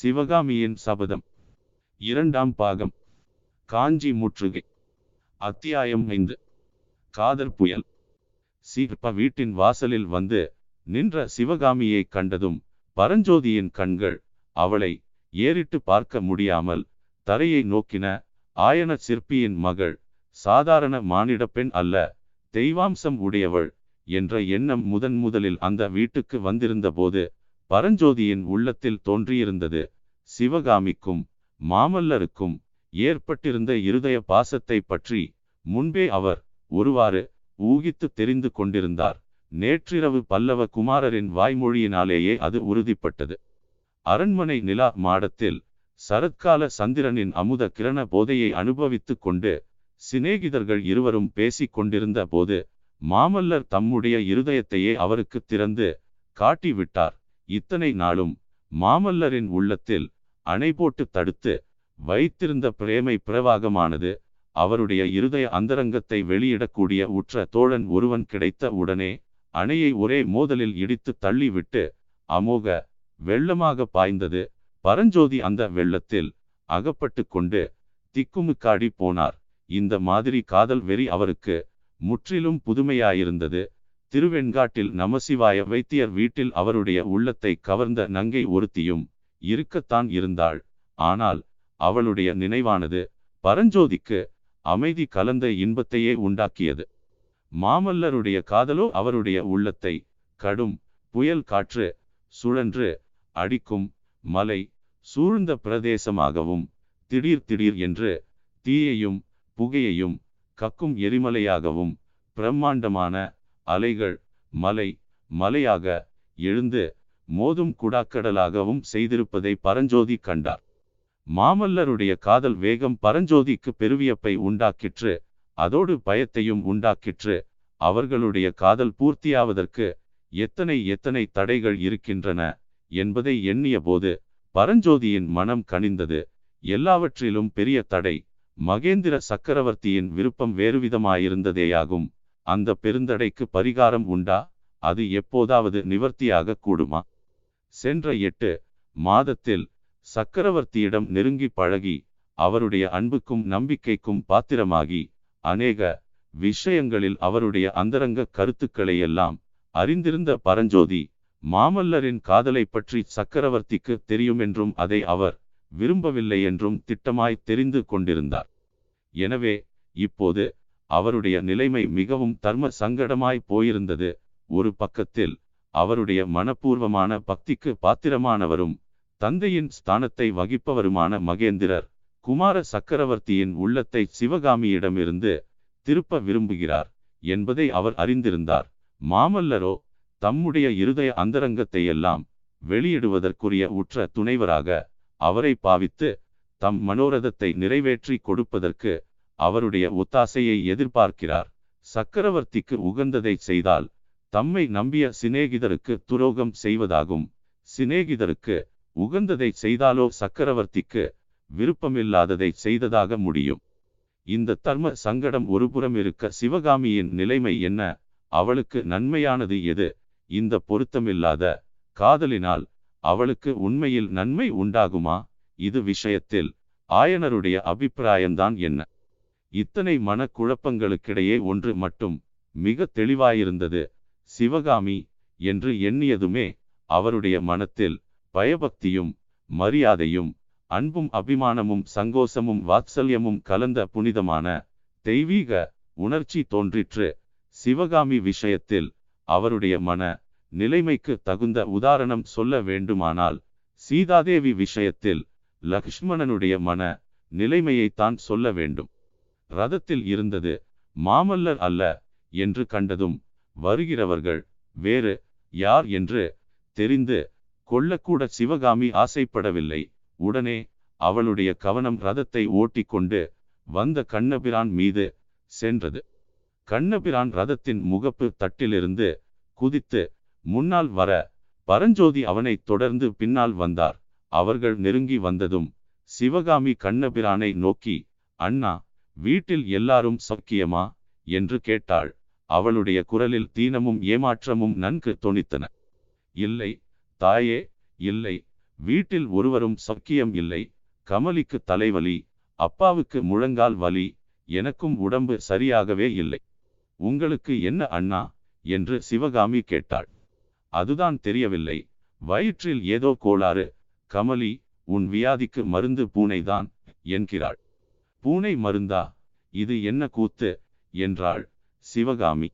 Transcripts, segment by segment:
சிவகாமியின் சபதம். இரண்டாம் பாகம். காஞ்சி முற்றுகை. அத்தியாயம் ஐந்து. காதல் புயல். சீர்ப்ப வீட்டின் வாசலில் வந்து நின்ற சிவகாமியை கண்டதும் பரஞ்சோதியின் கண்கள் அவளை ஏறிட்டு பார்க்க முடியாமல் தரையை நோக்கின ஆயன சிற்பியின் மகள் சாதாரண மானிட பெண் அல்ல தெய்வாம்சம் உடையவள் என்ற எண்ணம் முதன் முதலில் அந்த வீட்டுக்கு வந்திருந்த போது பரஞ்சோதியின் உள்ளத்தில் தோன்றியிருந்தது. சிவகாமிக்கும் மாமல்லருக்கும் ஏற்பட்டிருந்த இருதய பாசத்தை பற்றி முன்பே அவர் ஒருவாறு ஊகித்து தெரிந்து கொண்டிருந்தார். நேற்றிரவு பல்லவ குமாரரின் வாய்மொழியினாலேயே அது உறுதிப்பட்டது. அரண்மனை நிலா மாடத்தில் சரத்கால சந்திரனின் அமுத கிரண போதையை அனுபவித்துக் கொண்டு சிநேகிதர்கள் இருவரும் பேசிக் கொண்டிருந்த போது மாமல்லர் தம்முடைய இருதயத்தையே அவருக்கு திறந்து காட்டிவிட்டார். இத்தனை நாளும் மாமல்லரின் உள்ளத்தில் அணை போட்டு தடுத்து வைத்திருந்த பிரேமை பிரவாகமானது அவருடைய இருதய அந்தரங்கத்தை வெளியிடக்கூடிய உற்ற தோழன் ஒருவன் கிடைத்த உடனே அணையை ஒரே மோதலில் இடித்து தள்ளிவிட்டு அமோக வெள்ளமாக பாய்ந்தது. பரஞ்சோதி அந்த வெள்ளத்தில் அகப்பட்டு கொண்டு திக்குமுக்காடி போனார். இந்த மாதிரி காதல் வெறி அவருக்கு முற்றிலும் புதுமையாயிருந்தது. திருவெண்காட்டில் நமசிவாய வைத்தியர் வீட்டில் அவருடைய உள்ளத்தை கவர்ந்த நங்கை ஒருத்தியும் இருக்கத்தான் இருந்தாள். ஆனால் அவளுடைய நினைவானது பரஞ்சோதிக்கு அமைதி கலந்த இன்பத்தையே உண்டாக்கியது. மாமல்லருடைய காதலோ அவருடைய உள்ளத்தை கடும் புயல் காற்று சுழன்று அடிக்கும் மலை சூழ்ந்த பிரதேசமாகவும் திடீர் திடீர் என்று தீயையும் புகையையும் கக்கும் எரிமலையாகவும் பிரம்மாண்டமான அலைகள் மலை மலையாக எழுந்து மோதும் குடாக்கடலாகவும் செய்திருப்பதை பரஞ்சோதி கண்டார். மாமல்லருடைய காதல் வேகம் பரஞ்சோதிக்கு பெருவியப்பை உண்டாக்கிற்று அதோடு பயத்தையும் உண்டாக்கிற்று. அவர்களுடைய காதல் பூர்த்தியாவதற்கு எத்தனை எத்தனை தடைகள் இருக்கின்றன என்பதை எண்ணிய போது பரஞ்சோதியின் மனம் கனிந்தது. எல்லாவற்றிலும் பெரிய தடை மகேந்திர சக்கரவர்த்தியின் விருப்பம் வேறுவிதமாயிருந்ததேயாகும். அந்த பெருந்தடைக்கு பரிகாரம் உண்டா? அது எப்போதாவது நிவர்த்தியாக கூடுமா? சென்ற எட்டு மாதத்தில் சக்கரவர்த்தியிடம் நெருங்கி பழகி அவருடைய அன்புக்கும் நம்பிக்கைக்கும் பாத்திரமாகி அநேக விஷயங்களில் அவருடைய அந்தரங்க கருத்துக்களை எல்லாம் அறிந்திருந்த பரஞ்சோதி மாமல்லரின் காதலை பற்றி சக்கரவர்த்திக்கு தெரியும் என்றும் அதை அவர் விரும்பவில்லை என்றும் திட்டமாய் தெரிந்து கொண்டிருந்தார். எனவே இப்போது அவருடைய நிலைமை மிகவும் தர்ம சங்கடமாய் போயிருந்தது. ஒரு பக்கத்தில் அவருடைய மனப்பூர்வமான பக்திக்கு பாத்திரமானவரும் தந்தையின் ஸ்தானத்தை வகிப்பவருமான மகேந்திரர் குமார சக்கரவர்த்தியின் உள்ளத்தை சிவகாமியிடமிருந்து திருப்ப விரும்புகிறார் என்பதை அவர் அறிந்திருந்தார். மாமல்லரோ தம்முடைய இருதய அந்தரங்கத்தை எல்லாம் வெளியிடுவதற்குரிய உற்ற துணைவராக அவரை பாவித்து தம் மனோரதத்தை நிறைவேற்றி கொடுப்பதற்கு அவருடைய ஒத்தாசையை எதிர்பார்க்கிறார். சக்கரவர்த்திக்கு உகந்ததை செய்தால் தம்மை நம்பிய சிநேகிதருக்கு துரோகம் செய்வதாகும். சிநேகிதருக்கு உகந்ததை செய்தாலோ சக்கரவர்த்திக்கு விருப்பமில்லாததை செய்ததாக முடியும். இந்த தர்ம சங்கடம் ஒருபுறம் இருக்க சிவகாமியின் நிலைமை என்ன? அவளுக்கு நன்மையானது எது? இந்த பொருத்தமில்லாத காதலினால் அவளுக்கு உண்மையில் நன்மை உண்டாகுமா? இது விஷயத்தில் ஆயனருடைய அபிப்பிராயம்தான் என்ன? இத்தனை மனக்குழப்பங்களுக்கிடையே ஒன்று மட்டும் மிக தெளிவாயிருந்தது. சிவகாமி என்று எண்ணியதுமே அவருடைய மனத்தில் பயபக்தியும் மரியாதையும் அன்பும் அபிமானமும் சங்கோசமும் வாத்சல்யமும் கலந்த புனிதமான தெய்வீக உணர்ச்சி தோன்றிற்று. சிவகாமி விஷயத்தில் அவருடைய மன நிலைமைக்கு தகுந்த உதாரணம் சொல்ல வேண்டுமானால் சீதாதேவி விஷயத்தில் லக்ஷ்மணனுடைய மன நிலைமையைத்தான் சொல்ல வேண்டும். ரதத்தில் இருந்தது. மாமல்லர் அல்ல என்று கண்டதும் வருகிறவர்கள் வேறு யார் என்று தெரிந்து கொள்ளக்கூட சிவகாமி ஆசைப்படவில்லை. உடனே அவளுடைய கவனம் ரதத்தை ஓட்டிக்கொண்டு வந்த கண்ணபிரான் மீது சென்றது. கண்ணபிரான் ரதத்தின் முகப்பு தட்டிலிருந்து குதித்து முன்னால் வர பரஞ்சோதி அவனை தொடர்ந்து பின்னால் வந்தார். அவர்கள் நெருங்கி வந்ததும் சிவகாமி கண்ணபிரானை நோக்கி அண்ணா வீட்டில் எல்லாரும் சக்கியமா? என்று கேட்டாள். அவளுடைய குரலில் தீனமும் ஏமாற்றமும் நன்கு தொனித்தன. இல்லை தாயே இல்லை. வீட்டில் ஒருவரும் சக்கியம் இல்லை. கமலிக்கு தலைவலி அப்பாவுக்கு முழங்கால் வலி எனக்கும் உடம்பு சரியாகவே இல்லை. உங்களுக்கு என்ன அண்ணா? என்று சிவகாமி கேட்டாள். அதுதான் தெரியவில்லை. வயிற்றில் ஏதோ கோளாறு. கமலி உன் வியாதிக்கு மருந்து பூனைதான் என்கிறாள். பூனை மருந்தா? இது என்ன கூத்து? என்றாள் சிவகாமி.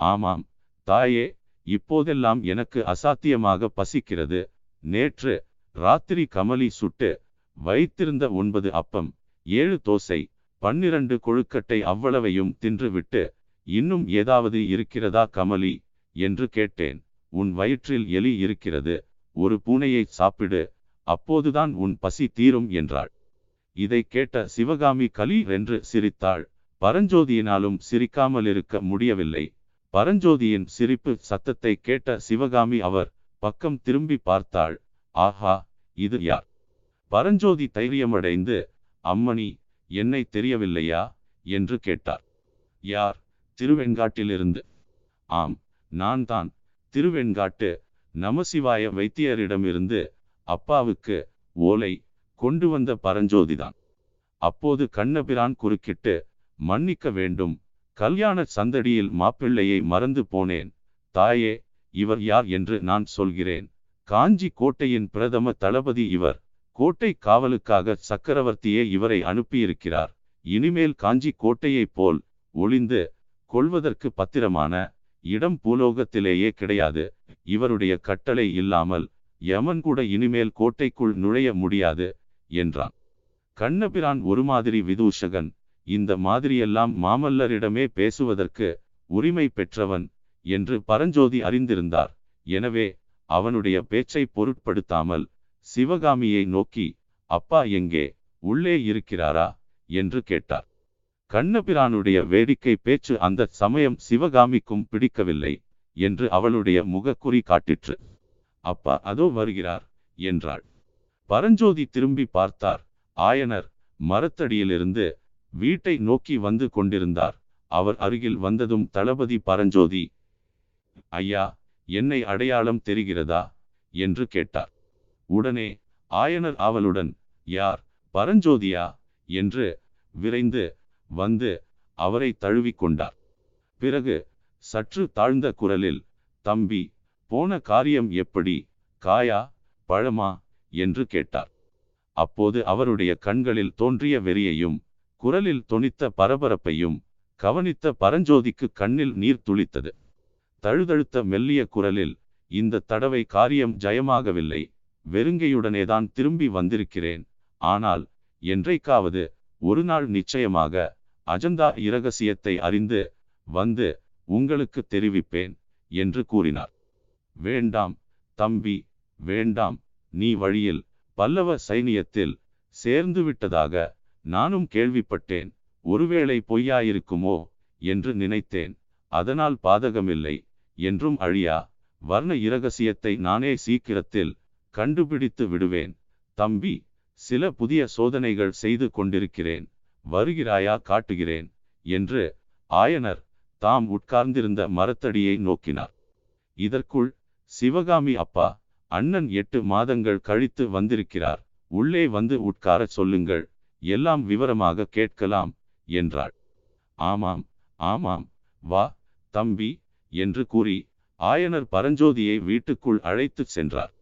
ஆமாம் தாயே இப்போதெல்லாம் எனக்கு அசாத்தியமாக பசிக்கிறது. நேற்று ராத்திரி கமலி சுட்டு வைத்திருந்த ஒன்பது அப்பம் ஏழு தோசை பன்னிரண்டு கொழுக்கட்டை அவ்வளவையும் தின்றுவிட்டு இன்னும் ஏதாவது இருக்கிறதா கமலி? என்று கேட்டேன். உன் வயிற்றில் எலி இருக்கிறது ஒரு பூனையை சாப்பிடு அப்போதுதான் உன் பசி தீரும் என்றாள். இதை கேட்ட சிவகாமி கலி என்று சிரித்தாள். பரஞ்சோதியினாலும் சிரிக்காமல் இருக்க முடியவில்லை. பரஞ்சோதியின் சிரிப்பு சத்தத்தை கேட்ட சிவகாமி அவர் பக்கம் திரும்பி பார்த்தாள். ஆஹா இது யார்? பரஞ்சோதி தைரியமடைந்து அம்மணி என்னை தெரியவில்லையா? என்று கேட்டார். யார்? திருவெண்காட்டிலிருந்து. ஆம் நான் தான். திருவெண்காட்டு நமசிவாய வைத்தியரிடமிருந்து அப்பாவுக்கு ஓலை கொண்டு வந்த பரஞ்சோதிதான். அப்போது கண்ணபிரான் குறுக்கிட்டு மன்னிக்க வேண்டும். கல்யாண சந்தடியில் மாப்பிள்ளையை மறந்து போனேன். தாயே இவர் யார் என்று நான் சொல்கிறேன். காஞ்சி கோட்டையின் பிரதம தளபதி இவர். கோட்டை காவலுக்காக சக்கரவர்த்தியே இவரை அனுப்பியிருக்கிறார். இனிமேல் காஞ்சி கோட்டையைப் போல் ஒளிந்து கொள்வதற்கு பத்திரமான இடம் பூலோகத்திலேயே கிடையாது. இவருடைய கட்டளை இல்லாமல் யமன் கூட இனிமேல் கோட்டைக்குள் நுழைய முடியாது. என்றான். கண்ணபிரான் ஒரு மாதிரி விதூஷகன். இந்த மாதிரியெல்லாம் மாமல்லரிடமே பேசுவதற்கு உரிமை பெற்றவன் என்று பரஞ்சோதி அறிந்திருந்தார். எனவே அவனுடைய பேச்சை பொருட்படுத்தாமல் சிவகாமியை நோக்கி அப்பா எங்கே? உள்ளே இருக்கிறாரா? என்று கேட்டார். கண்ணபிரானுடைய வேடிக்கை பேச்சு அந்த சமயம் சிவகாமிக்கும் பிடிக்கவில்லை என்று அவளுடைய முகக்குறி காட்டிற்று. அப்பா அதோ வருகிறார் என்றாள். பரஞ்சோதி திரும்பி பார்த்தார். ஆயனர் மரத்தடியிலிருந்து வீட்டை நோக்கி வந்து கொண்டிருந்தார். அவர் அருகில் வந்ததும் தளபதி பரஞ்சோதி ஐயா என்னை அடையாளம் தெரிகிறதா? என்று கேட்டார். உடனே ஆயனர் அவளுடன் யார் பரஞ்சோதியா? என்று விரைந்து வந்து அவரை தழுவிக்கொண்டார் பிறகு சற்று தாழ்ந்த குரலில் தம்பி போன காரியம் எப்படி? காயா பழமா? என்று கேட்டார். அப்போது அவருடைய கண்களில் தோன்றிய வெறியையும் குரலில் தொனித்த பரபரப்பையும் கவனித்த பரஞ்சோதிக்கு கண்ணில் நீர் துளித்தது. தழுதழுத்த மெல்லிய குரலில் இந்த தடவை காரியம் ஜயமாகவில்லை வெறுங்கையுடனேதான் திரும்பி வந்திருக்கிறேன் ஆனால் என்றைக்காவது ஒரு நாள் நிச்சயமாக அஜந்தா இரகசியத்தை அறிந்து வந்து உங்களுக்கு தெரிவிப்பேன் என்று கூறினார். வேண்டாம் தம்பி வேண்டாம் நீ வழியில் பல்லவ சைனியத்தில் சேர்ந்துவிட்டதாக நானும் கேள்விப்பட்டேன். ஒருவேளை பொய்யாயிருக்குமோ என்று நினைத்தேன். அதனால் பாதகமில்லை என்றும் அழியா வர்ண இரகசியத்தை நானே சீக்கிரத்தில் கண்டுபிடித்து விடுவேன். தம்பி சில புதிய சோதனைகள் செய்து கொண்டிருக்கிறேன். வருகிறாயா காட்டுகிறேன் என்று ஆயனர் தாம் உட்கார்ந்திருந்த மரத்தடியை நோக்கினார். இதற்குள் சிவகாமி அப்பா அண்ணன் எட்டு மாதங்கள் கழித்து வந்திருக்கிறார். உள்ளே வந்து உட்காரச் சொல்லுங்கள். எல்லாம் விவரமாக கேட்கலாம் என்றாள். ஆமாம் ஆமாம் வா தம்பி என்று கூறி ஆயனர் பரஞ்சோதியை வீட்டுக்குள் அழைத்துச் சென்றார்.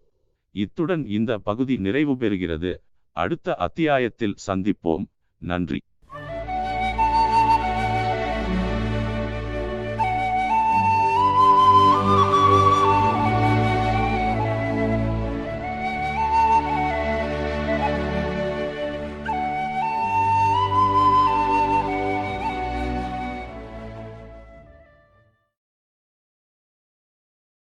இத்துடன் இந்த பகுதி நிறைவு பெறுகிறது. அடுத்த அத்தியாயத்தில் சந்திப்போம். நன்றி.